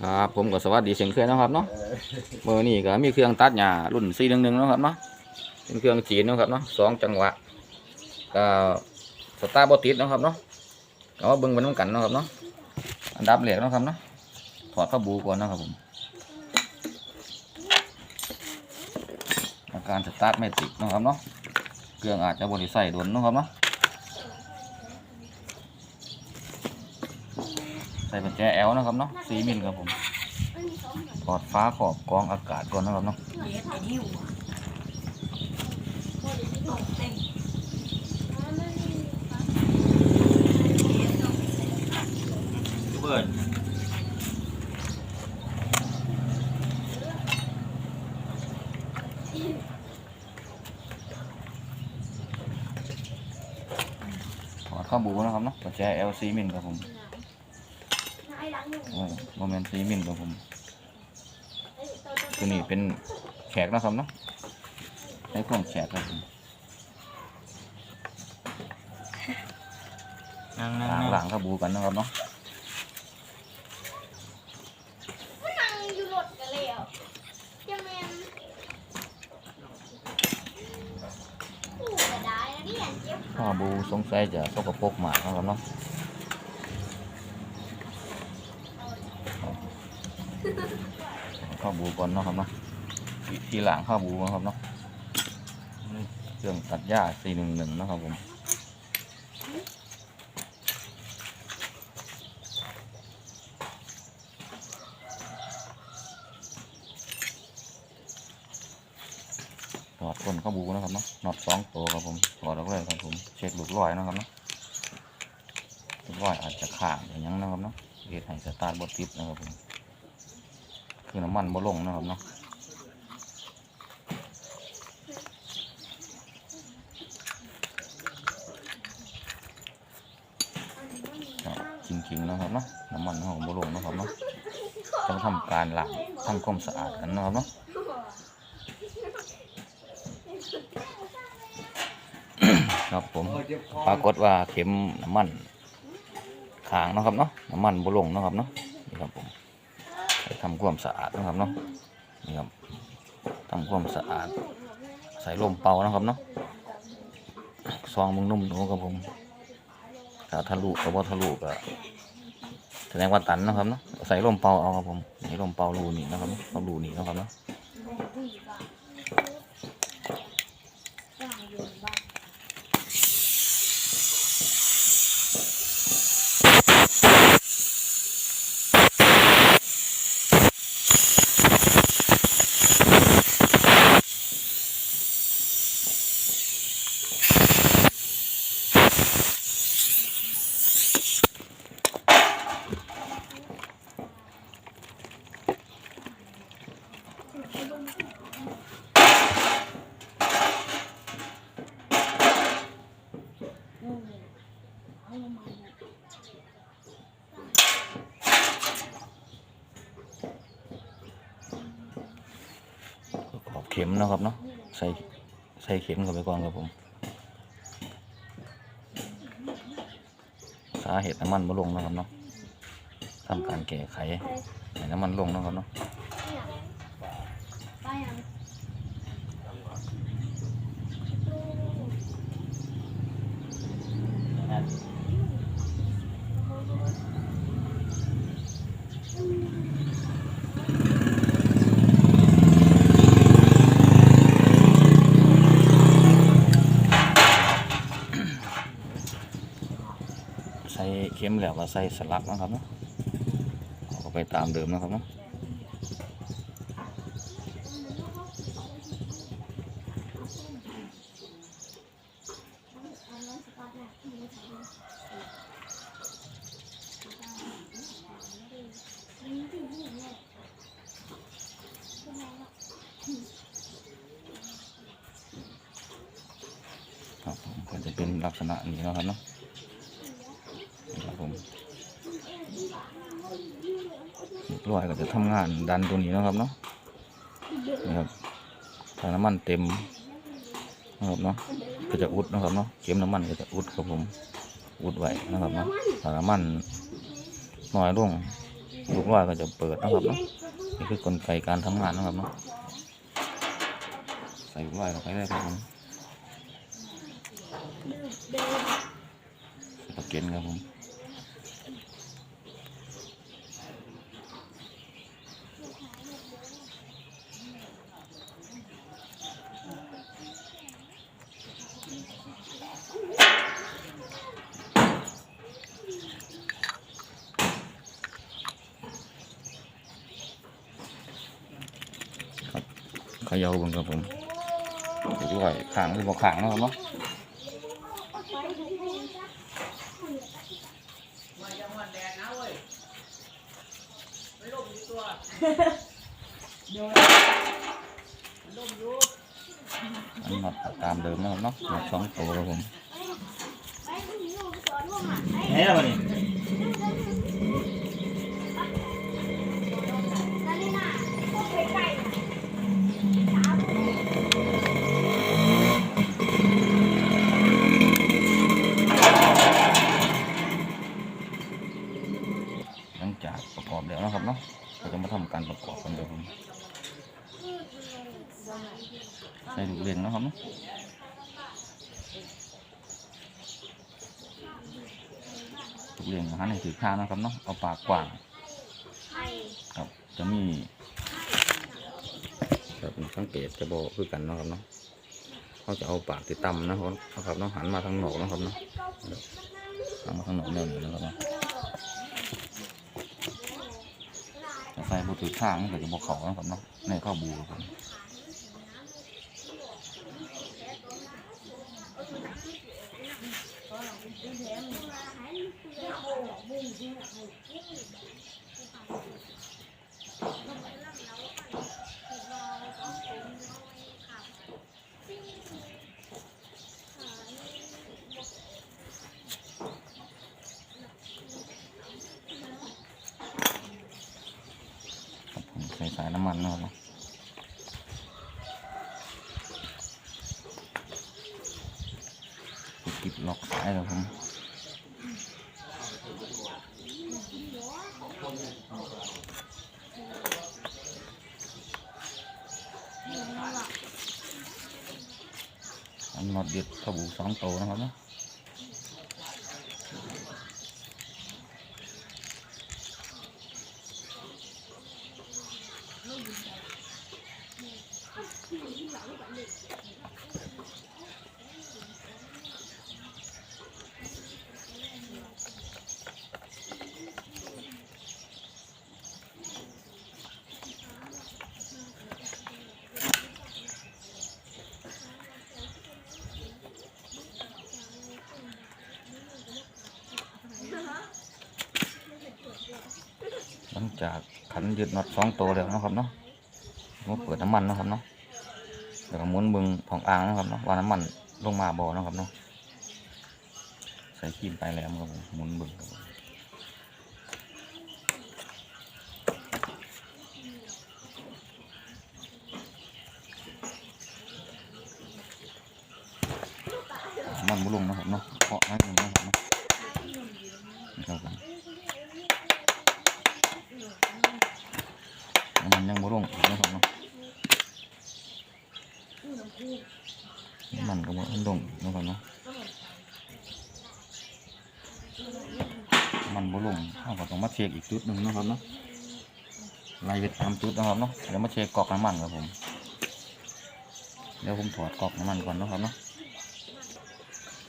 ครับผมก็สวัสดีเสียงเครื่องนะครับเนาะเมื่อนี้ก็มีเครื่องตัดหญ้ารุ่น411เนาะครับเนาะเป็นเครื่องจีนนะครับเนาะสองจังหวะก็สตาร์ทบ่ติดนะครับเนาะก็มาเบิ่งไปนํกันนะครับเนาะอันดับแรกนะครับเนาะถอดผ้าบูก่อนนะครับผมอาการสตาร์ทไม่ติดนะครับเนาะเครื่องอาจจะบ่ได้ใส่โดนนะครับเนาะ ส่กุญแจแอลนาะครับเนาะ4มิลครับผมถอดฟ้าขอบกรองอากาศก่อนนะครับเนาะเย็ดไอ้ดิวอะตกเต็งเย็ดตกเต็งเบิร์นถอดเข้าบูนะครับเนาะปัจจัย LC มิลครับผม โอ้โมเมนต์ซีมิลครับผมตัวนี้เป็นแขกนะครับเนาะใช้พ่วงแขกครับผมนั่งนั่งล้างนั่งล้างเข้าบูกันนะครับเนาะนั่งอยู่รถกันแล้วจะแมนโอ้กระได้นะนี่อันเจ็บข้าบูสงสัยจะสกปรกมากนะครับเนาะ ข้าวบูก่อนเนาะครับเนาะวิธีล้างข้าวบูนะครับเนาะเครื่องตัดหญ้าสี่หนึ่งหนึ่งนะครับผมถอดก้นข้าวบูนะครับเนาะน็อตสองตัวครับผมถอดออกเลยครับผมเช็คลูกลอยนะครับเนาะลูกลอยอาจจะขาดอย่างนั้นนะครับเนาะเหตุให้สตาร์ทบติดนะครับผม คือน้ำมันบ่ลงนะครับเนาะจริงๆนะครับเนาะน้ำมันของบ่ลงนะครับเนาะต้องทำการล้างทำความสะอาดกันนะครับเนาะครับผมปรากฏว่าเข็มน้ำมันขางนะครับเนาะน้ำมันบ่ลงนะครับเนาะนี่ครับผม ไปทำความสะอาดนะครับเนาะนี่ครับทำความสะอาด ใส่ลมเป่านะครับเนาะซองมึงนุ่มหนูครับผมถ้าทะลุกับว่าทะลุก็แสดงว่าตันนะครับเนาะใส่ลมเป่าเอาครับผมใส่ลมเป่ารูนี่นะครับเนาะรูนี่นะครับเนาะ เข็มนะครับเนาะใส่ใส่เข็มเข้าไปก่อนครับผม สาเหตุน้ำมันมาลงนะครับเนาะทำการแก้ไขให้น้ำมันลงนะครับเนาะ ไปยัง ใส่เข็มแล้วก็ ใส่สลักนะครับเนาะเอาเข้าไปตามเดิมนะครับเนาะครับมก็จะเป็นลักษณะนี้นะครับเนาะนี่ครับผม ลอยก็จะทำงานดันตัวนี้นะครับเนาะนี่ครับถ้าน้ำมันเต็มนะครับเนาะก็จะอุดนะครับเนาะเข็มน้ำมันก็จะอุดครับผมอุดไว้นะครับเนาะถ้าน้ำมันน้อยลงลูกร้อยก็จะเปิดนะครับเนาะนี่คือกลไกการทำงานนะครับเนาะใส่ลูกร้อยเข้าไปเลยครับผมใส่ตะเกียนครับผม ขยาเบิ่งครับผมลูกร้อยขางหรือบ่ขางนะครับเนาะอันน็อตก็ตามเดิมนะครับเนาะน็อตสองตัวครับผมไปดูสอนว่าหมาไอ้ไหนล่ะวะนี่นั่นนี่น่ะพวกไก่ๆน่ะสาม หลังจากประกอบแล้วนะครับเนาะเราจะมาทำการประกอบกันเดี๋ยวผมใส่ลูกเล่นนะครับเนาะลูกเล่น หันให้ถือข้างนะครับเนาะเอาปากกว้างครับจะมีแบบสังเกตจะบอกคือกันนะครับเนาะเขาจะเอาปากติดต่ำนะครับนะครับเนาะหันมาทางหนอกนะครับเนาะหันมาทางหนอกแนวนี้นะครับเนาะจะใส่บุตรข้างมันก็จะบอกเขานะครับเนาะในข้าวบูครับผมครับผม ใส่สายน้ำมันนะครับเนาะปิดล็อกสายครับผมอัน น็อตเด็ดขบูสองตัวนะครับเนาะ จากขันยึดน็อตสองตัวแล้วนะครับเนาะมาเปิดน้ำมันนะครับเนาะแล้วก็หมุนบึงของอ่างนะครับเนาะว่าน้ำมันลงมาบ่อนะครับเนาะใส่ขีมไปแล้วครับหมุนบึงครับผมน้ำมันบุลงนะครับเนาะเคาะให้หนึ่งนะครับเนาะนี่ครับผม มันยังบ่ลงอีกนะครับเนาะมันก็บ่ทันลงอีกนะครับ เนาะมันบ่ลงเราก็ต้องมาเช็คอีกจุดหนึ่งนะครับเนาะไล่ไปตามจุดนะครับเนาะเดี๋ยวมาเช็คกอกน้ำมันครับผมเดี๋ยวผมถอดกอกน้ำมันก่อนนะครับเนาะ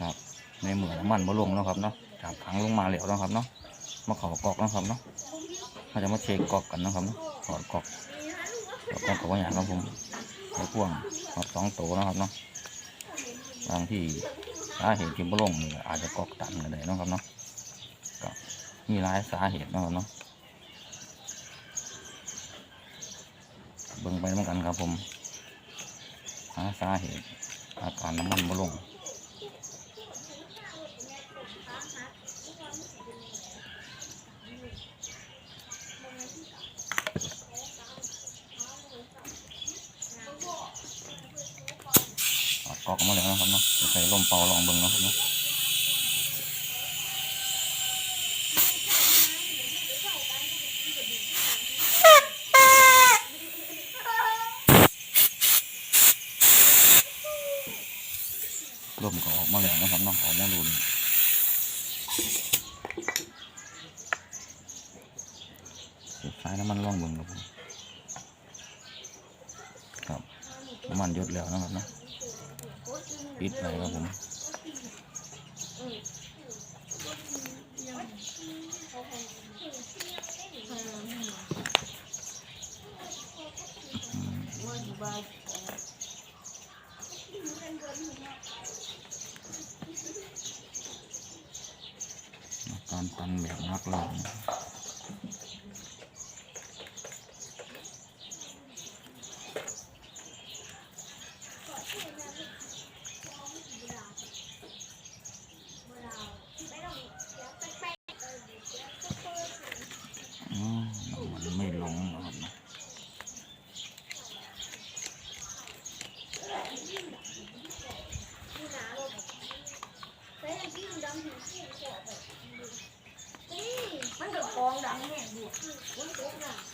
ครับในเหมือน้ำมันบ่ลงนะครับเนาะจากถังลงมาแล้วนะครับเนาะมาขอกอกนะครับเนาะเราจะมาเช็คกอกกันนะครับเนาะถอดกอกแล้วก็กับว่าอย่างครับผมใช้พ่วงหอบสองตัวนะครับเนาะ บางที่สาเหตุที่บ่ลงนี่อาจจะกอกตันกันเลยนะครับเนาะก็มีหลายสาเหตุนะครับเนาะเบิ่งไปเหมือนกันครับผมหาสาเหตุอาการน้ำมันบ่ลง กอกมาแล้วนะครับเนาะใส่ลมเป่าลองเบิ่งนะครับเนาะลมก็ออกมาแล้วนะครับเนาะออกมาดูเลยเสียบสายน้ำมันร่องเบิ่งครับผมครับน้ำมันยดแล้วนะครับเนาะ ปิดหน่อยครับผมการตันแบบนักล่า Wala ko na.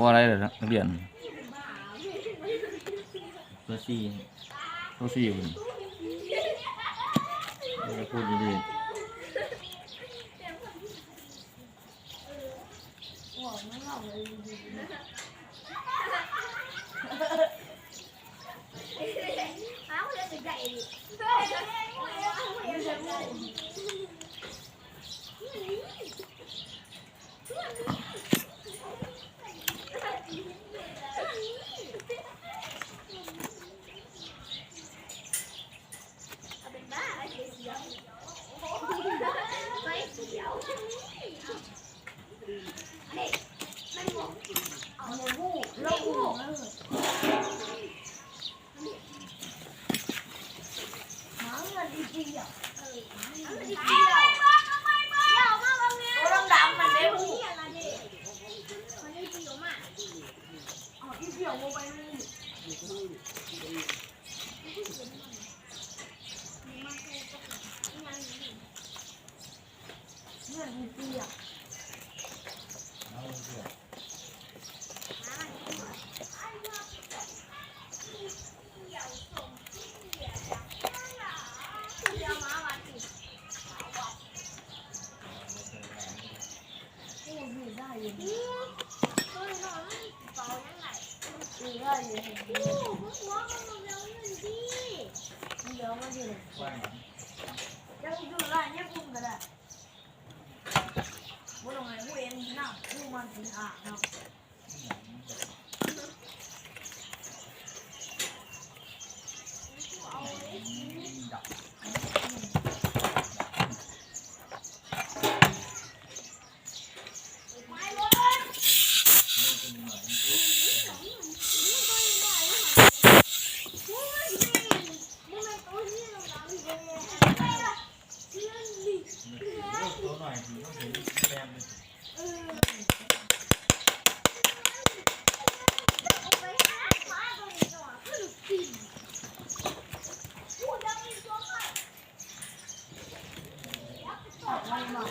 ออะไรเลยนะนักเรียนตัวสี่ตัวสี่คนจะพูดดีๆ ครับ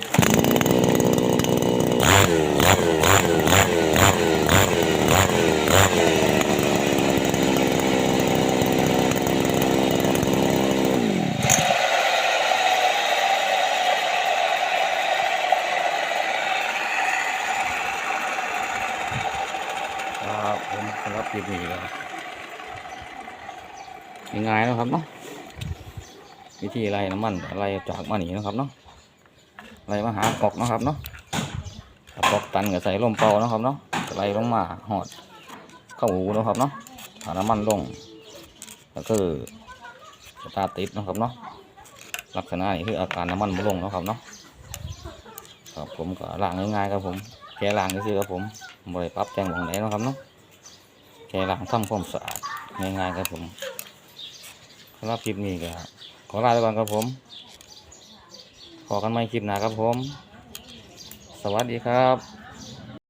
ผมสำหรับคลิปนี้ก็ง่ายๆเนาะครับเนาะวิธีไล่น้ำมันไล่จากมาหนีนะครับเนาะ ไล่มาหากอกนะครับเนาะถ้ากอกตันก็ใส่ลมเป่านะครับเนาะไล่ลงมาหอดเข้าหูนะครับเนาะถ้าน้ำมันลงก็คือสตาติดนะครับเนาะลักษณะนี้คืออาการน้ำมันไม่ลงนะครับเนาะครับผมก็ล้างง่ายๆครับผมแค่ล้างซื่อครับผมบริปรับแต่งของไหนนะครับเนาะแค่ล้างทำความสะอาดง่ายๆครับผมสำหรับคลิปนี้ก็ขอลาไปก่อนครับผม พอกันใหม่คลิปหน้าครับผม สวัสดีครับ